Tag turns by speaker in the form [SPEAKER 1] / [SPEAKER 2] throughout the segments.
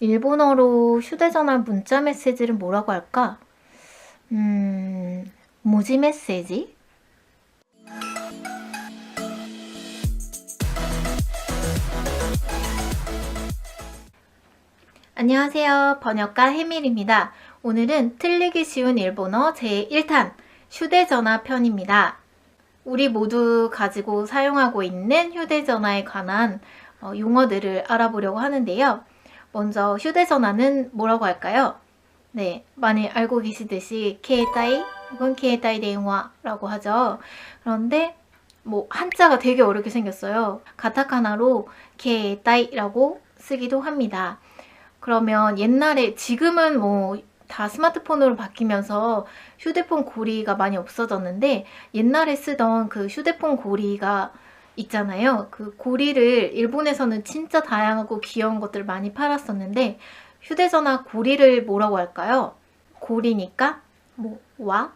[SPEAKER 1] 일본어로 휴대전화 문자 메시지를 뭐라고 할까? 음, 모지 메시지? 안녕하세요. 번역가 해밀입니다. 오늘은 틀리기 쉬운 일본어 제1탄 휴대전화 편입니다. 우리 모두 가지고 사용하고 있는 휴대전화에 관한 어, 용어들을 알아보려고 하는데요. 먼저 휴대전화는 뭐라고 할까요? 네, 많이 알고 계시듯이 케이타이 혹은 케이타이 대용화라고 하죠. 그런데 뭐 한자가 되게 어렵게 생겼어요. 가타카나로 케이타이라고 쓰기도 합니다. 그러면 옛날에 지금은 뭐 다 스마트폰으로 바뀌면서 휴대폰 고리가 많이 없어졌는데 옛날에 쓰던 그 휴대폰 고리가 있잖아요. 그 고리를 일본에서는 진짜 다양하고 귀여운 것들 많이 팔았었는데 휴대전화 고리를 뭐라고 할까요? 고리니까 뭐 와?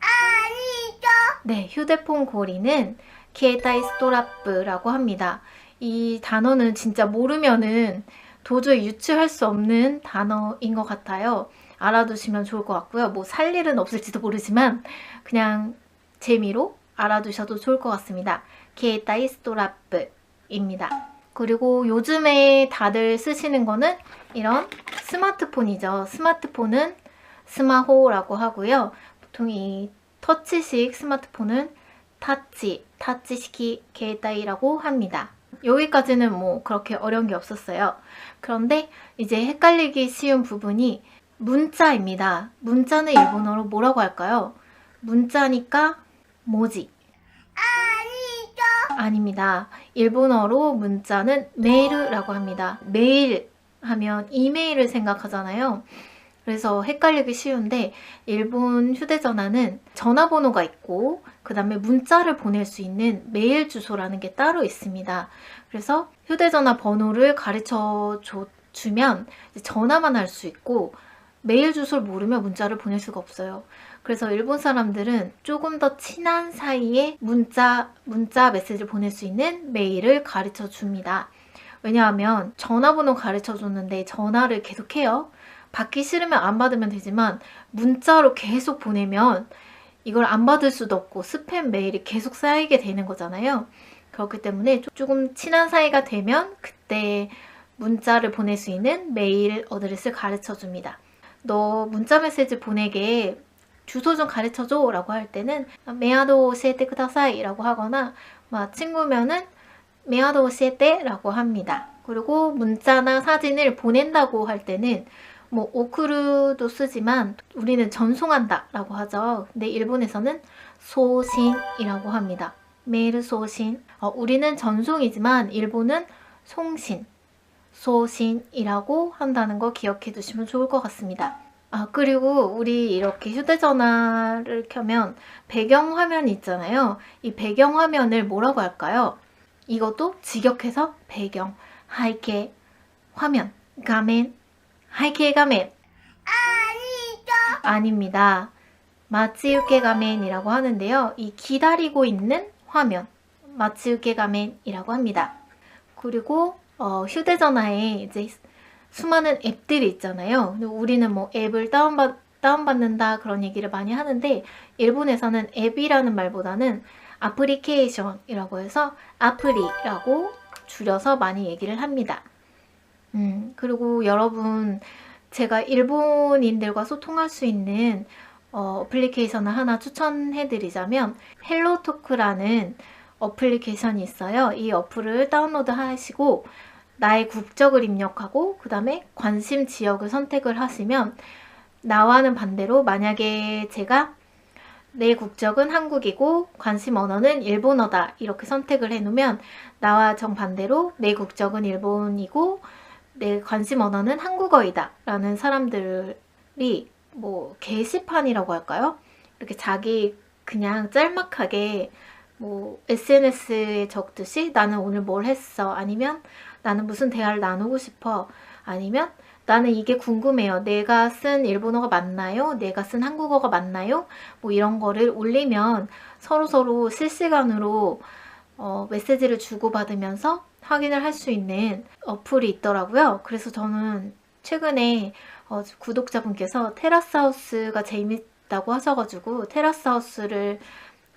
[SPEAKER 2] 아니죠.
[SPEAKER 1] 네, 휴대폰 고리는 케이타이 스토라프라고 합니다. 이 단어는 진짜 모르면은 도저히 유추할 수 없는 단어인 것 같아요. 알아두시면 좋을 것 같고요. 뭐 살 일은 없을지도 모르지만 그냥 재미로 알아두셔도 좋을 것 같습니다. 케이타이 스토라프입니다. 그리고 요즘에 다들 쓰시는 거는 이런 스마트폰이죠. 스마트폰은 스마호라고 하고요. 보통 이 터치식 스마트폰은 타치, 타치시키 케이타이라고 합니다. 여기까지는 뭐 그렇게 어려운 게 없었어요. 그런데 이제 헷갈리기 쉬운 부분이 문자입니다. 문자는 일본어로 뭐라고 할까요? 문자니까 뭐지? 아닙니다. 일본어로 문자는 메일이라고 합니다. 메일 하면 이메일을 생각하잖아요. 그래서 헷갈리기 쉬운데 일본 휴대전화는 전화번호가 있고 그 다음에 문자를 보낼 수 있는 메일 주소라는 게 따로 있습니다. 그래서 휴대전화 번호를 가르쳐 줘- 주면 전화만 할 수 있고 메일 주소를 모르면 문자를 보낼 수가 없어요. 그래서 일본 사람들은 조금 더 친한 사이에 문자, 문자 메시지를 보낼 수 있는 메일을 가르쳐 줍니다. 왜냐하면 전화번호 가르쳐 줬는데 전화를 계속해요. 받기 싫으면 안 받으면 되지만 문자로 계속 보내면 이걸 안 받을 수도 없고 스팸 메일이 계속 쌓이게 되는 거잖아요. 그렇기 때문에 조금 친한 사이가 되면 그때 문자를 보낼 수 있는 메일 어드레스를 가르쳐 줍니다. 너 문자 메시지 보내게 주소 좀 가르쳐 줘 라고 할 때는 메아도 오시에테 쿠다사이 라고 하거나 막 친구면은 메아도 오시에테 라고 합니다. 그리고 문자나 사진을 보낸다고 할 때는 뭐 오크루도 쓰지만 우리는 전송한다 라고 하죠. 근데 일본에서는 소신이라고 합니다. 메일 소신. 어, 우리는 전송이지만 일본은 송신, 소신이라고 한다는 거 기억해 두시면 좋을 것 같습니다. 아, 그리고 우리 이렇게 휴대전화를 켜면 배경화면이 있잖아요. 이 배경화면을 뭐라고 할까요? 이것도 직역해서 배경, 하이케, 화면, 가멘, 하이케 가멘.
[SPEAKER 2] 아니죠.
[SPEAKER 1] 아닙니다. 마치우케 가멘이라고 하는데요. 이 기다리고 있는 화면, 마치우케 가멘이라고 합니다. 그리고 어, 휴대전화에 이제 수많은 앱들이 있잖아요. 우리는 뭐 앱을 다운받, 다운받는다 그런 얘기를 많이 하는데 일본에서는 앱이라는 말보다는 아플리케이션이라고 해서 아플리라고 줄여서 많이 얘기를 합니다. 음, 그리고 여러분 제가 일본인들과 소통할 수 있는 어, 어플리케이션을 하나 추천해드리자면 헬로토크라는 어플리케이션이 있어요. 이 어플을 다운로드 하시고 나의 국적을 입력하고 그 다음에 관심 지역을 선택을 하시면 나와는 반대로 만약에 제가 내 국적은 한국이고 관심 언어는 일본어다 이렇게 선택을 해놓으면 나와 정반대로 내 국적은 일본이고 내 관심 언어는 한국어이다 라는 사람들이 뭐 게시판이라고 할까요? 이렇게 자기 그냥 짤막하게 뭐 SNS에 적듯이 나는 오늘 뭘 했어 아니면 나는 무슨 대화를 나누고 싶어 아니면 나는 이게 궁금해요. 내가 쓴 일본어가 맞나요? 내가 쓴 한국어가 맞나요? 뭐 이런 거를 올리면 서로 서로 실시간으로 어, 메시지를 주고받으면서 확인을 할 수 있는 어플이 있더라고요. 그래서 저는 최근에 어, 구독자분께서 테라스하우스가 재밌다고 하셔가지고 테라스하우스를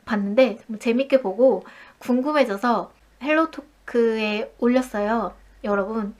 [SPEAKER 1] 봤는데 좀 재밌게 보고 궁금해져서 헬로토 크에 올렸어요. 여러분,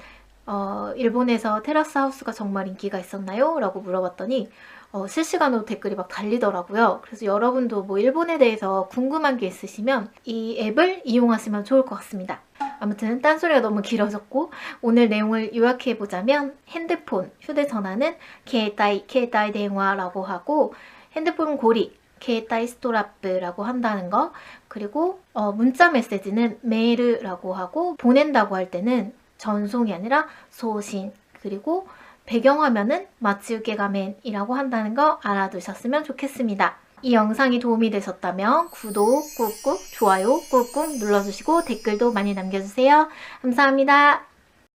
[SPEAKER 1] 어, 일본에서 테라스 하우스가 정말 인기가 있었나요? 라고 물어봤더니 어, 실시간으로 댓글이 막 달리더라고요. 그래서 여러분도 뭐 일본에 대해서 궁금한 게 있으시면 이 앱을 이용하시면 좋을 것 같습니다. 아무튼 딴소리가 너무 길어졌고 오늘 내용을 요약해 보자면 핸드폰, 휴대전화는 케이타이 대화라고 하고 핸드폰 고리, 케이타이 스토라프라고 한다는 거 그리고 어, 문자 메시지는 메일이라고 하고 보낸다고 할 때는 전송이 아니라 소신 그리고 배경화면은 마치우케 가멘이라고 한다는 거 알아두셨으면 좋겠습니다. 이 영상이 도움이 되셨다면 구독 꾹꾹, 좋아요 꾹꾹 눌러주시고 댓글도 많이 남겨주세요. 감사합니다.